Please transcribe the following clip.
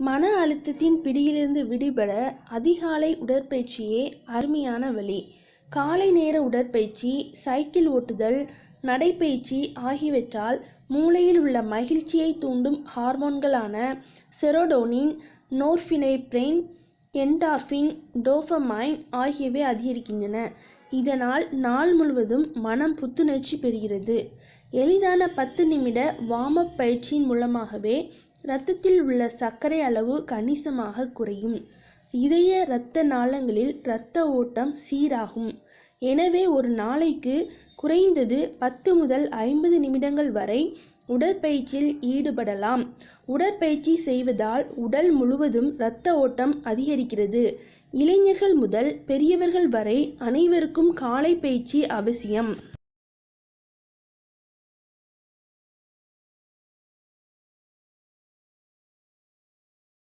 மன அழுத்தத்தின் பிடியிலிருந்து விடுபட அதிகாலை உடற்பயிற்சியே அருமையான வழி. காலை நேர உடற்பயிற்சி சைக்கிள் ஓட்டுதல் நடைப்பயிற்சி ஆகியவற்றால் மூளையில் உள்ள மகிழ்ச்சியை தூண்டும் ஹார்மோன்களான செரோடோனின் நோர்பினெப்ரைன் என்டார்ஃபின் டோஃபமைன் ஆகியவை அதிகரிக்கின்றன. இதனால் நாள் முழுவதும் மனம் புத்துணர்ச்சி பெறுகிறது. எளிதான பத்து நிமிட வார்ம் அப் பயிற்சியின் மூலமாகவே இரத்தத்தில் உள்ள சர்க்கரை அளவு கணிசமாக குறையும். இதய இரத்த நாளங்களில் இரத்த ஓட்டம் சீராகும். எனவே ஒரு நாளைக்கு குறைந்தது பத்து முதல் ஐம்பது நிமிடங்கள் வரை உடற்பயிற்சியில் ஈடுபடலாம். உடற்பயிற்சி செய்வதால் உடல் முழுவதும் இரத்த ஓட்டம் அதிகரிக்கிறது. இளைஞர்கள் முதல் பெரியவர்கள் வரை அனைவருக்கும் காலை பயிற்சி அவசியம்.